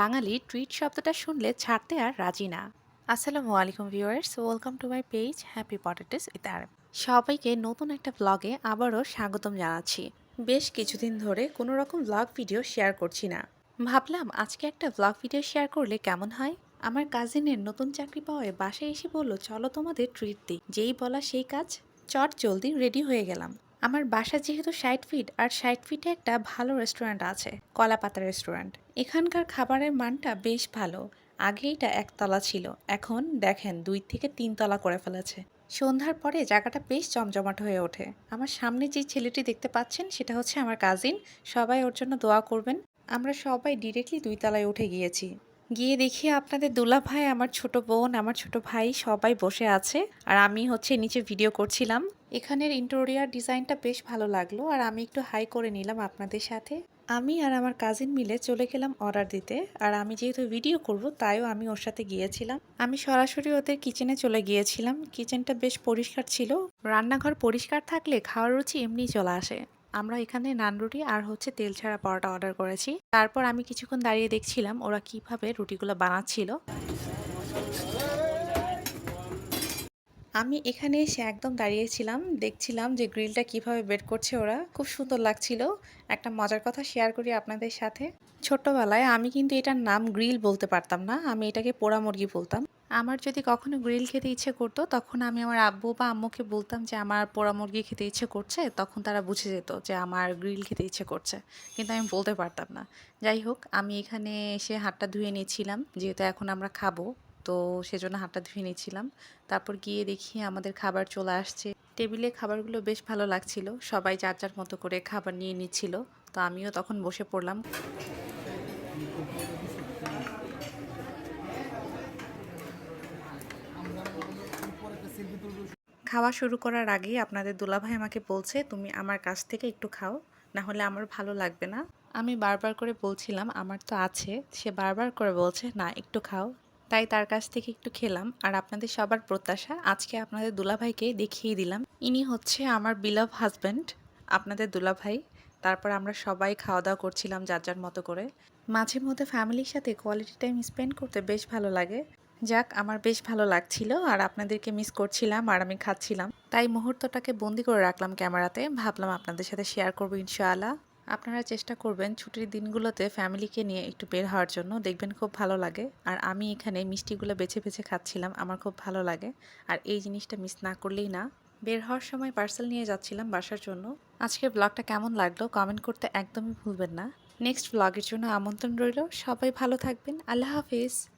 বাঙালি treat শব্দটা শুনলে ছাড়তে আর রাজি না। আসসালামু আলাইকুম viewers welcome to my page happy potatoes with আরব। সবাইকে নতুন একটা ব্লগে আবারও স্বাগতম জানাচ্ছি। বেশ কিছুদিন ধরে কোনো রকম ব্লগ ভিডিও শেয়ার করছি না। ভাবলাম আজকে একটা ব্লগ ভিডিও শেয়ার করলে কেমন হয়? আমার কাজিনের নতুন চাকরি পাওয়ায় বাসায় এসে বলল চলো তোমাদের ট্রিট দিই। যেই বলা সেই কাজ চট জলদি রেডি হয়ে গেলাম। আমার বাসা যেহেতু ষাট ফিট আর ষাট ফিটে একটা ভালো রেস্টুরেন্ট আছে কলাপাতা রেস্টুরেন্ট এখানকার খাবারের মানটা বেশ ভালো আগে এটা একতলা ছিল, এখন দেখেন দুই থেকে তিন তলা করে ফেলেছে। সন্ধ্যার পরে জায়গাটা বেশ জমজমাট হয়ে ওঠে। আমার সামনে যে ছেলেটি দেখতে পাচ্ছেন, সেটা হচ্ছে আমার কাজিন সবাই ওর জন্য দোয়া করবেন। আমরা সবাই ডিরেক্টলি দুই তলায় উঠে গিয়েছি। গিয়ে দেখি আপনাদের দুলা ভাই, আমার ছোট বোন, আমার ছোট ভাই সবাই বসে আছে। আর আমি হচ্ছে নিচে ভিডিও করছিলাম। এখানের ইন্টেরিয়ার ডিজাইনটা বেশ ভালো লাগল। আর আমি একটু হাই করে নিলাম আপনাদের সাথে। আমি আর আমার কাজিন মিলে চলে গেলাম অর্ডার দিতে। আর আমি যেহেতু ভিডিও করব, তাইও আমি ওর সাথে গিয়েছিলাম। আমি সরাসরি ওদের কিচেনে চলে গিয়েছিলাম। কিচেনটা বেশ পরিষ্কার ছিল। রান্নাঘর পরিষ্কার থাকলে খাওয়ার রুচি এমনিই চলে আসে। আমরা এখানে নান রুটি আর হচ্ছে তেল ছাড়া পরোটা অর্ডার করেছি। তারপর আমি কিছুক্ষণ দাঁড়িয়ে দেখছিলাম ওরা কীভাবে রুটিগুলো বানাচ্ছিল। আমি এখানে এসে একদম দাঁড়িয়েছিলাম, দেখছিলাম যে গ্রিলটা কীভাবে বের করছে ওরা। খুব সুন্দর লাগছিল। একটা মজার কথা শেয়ার করি আপনাদের সাথে। ছোট্টবেলায় আমি কিন্তু এটার নাম গ্রিল বলতে পারতাম না, আমি এটাকে পোড়া মুরগি বলতাম। আমার যদি কখনো গ্রিল খেতে ইচ্ছে করতো, তখন আমি আমার আব্বু বা আম্মুকে বলতাম যে, আমার পোড়া মুরগি খেতে ইচ্ছে করছে? তখন তারা বুঝে যেত যে, আমার গ্রিল খেতে ইচ্ছে করছে। কিন্তু আমি বলতে পারতাম না। যাই হোক, আমি এখানে এসে হাতটা ধুয়ে নিয়েছিলাম, যেহেতু এখন আমরা খাব। তো সেজন্য হাতটা ধুয়ে নিয়েছিলাম তারপর গিয়ে দেখি আমাদের খাবার চলে আসছে। টেবিলে খাবারগুলো বেশ ভালো লাগছিল। সবাই যার যার মতো করে খাবার নিয়ে নিচ্ছিল। তো আমিও তখন বসে পড়লাম। খাওয়া শুরু করার আগেই আপনাদের দুলাভাই আমাকে বলছে, তুমি আমার কাছ থেকে একটু খাও, না হলে আমার ভালো লাগবে না। আমি বারবার করে বলছিলাম, আমার তো আছে। সে বারবার করে বলছে, না, একটু খাও। তাই তার কাছ থেকে একটু খেলাম আর আপনাদের সবার প্রত্যাশা আজকে আপনাদের দুলাভাইকে দেখিয়ে দিলাম। ইনি হচ্ছে আমার বিলাভ হাজব্যান্ড আপনাদের দুলাভাই। তারপর আমরা সবাই খাওয়া দাওয়া করছিলাম যার যার মতো করে। মাঝে মধ্যে ফ্যামিলির সাথে কোয়ালিটি টাইম স্পেন্ড করতে বেশ ভালো লাগে। যাক, আমার বেশ ভালো লাগছিল আর আপনাদেরকে মিস করছিলাম আর আমি খাচ্ছিলাম। তাই মুহূর্তটাকে বন্দি করে রাখলাম ক্যামেরাতে। ভাবলাম আপনাদের সাথে শেয়ার করব ইনশাআল্লাহ। আপনারা চেষ্টা করবেন ছুটির দিনগুলোতে ফ্যামিলিকে নিয়ে একটু বের হওয়ার জন্য। দেখবেন খুব ভালো লাগে। আর আমি এখানে মিষ্টিগুলো বেছে বেছে খাচ্ছিলাম, আমার খুব ভালো লাগে। আর এই জিনিসটা মিস না করলেই না। বের হওয়ার সময় পার্সেল নিয়ে যাচ্ছিলাম বাসার জন্য। আজকের ব্লগটা কেমন লাগল কমেন্ট করতে একদমই ভুলবেন না। নেক্সট ব্লগের জন্য আমন্ত্রণ রইল। সবাই ভালো থাকবেন। আল্লাহ হাফিজ।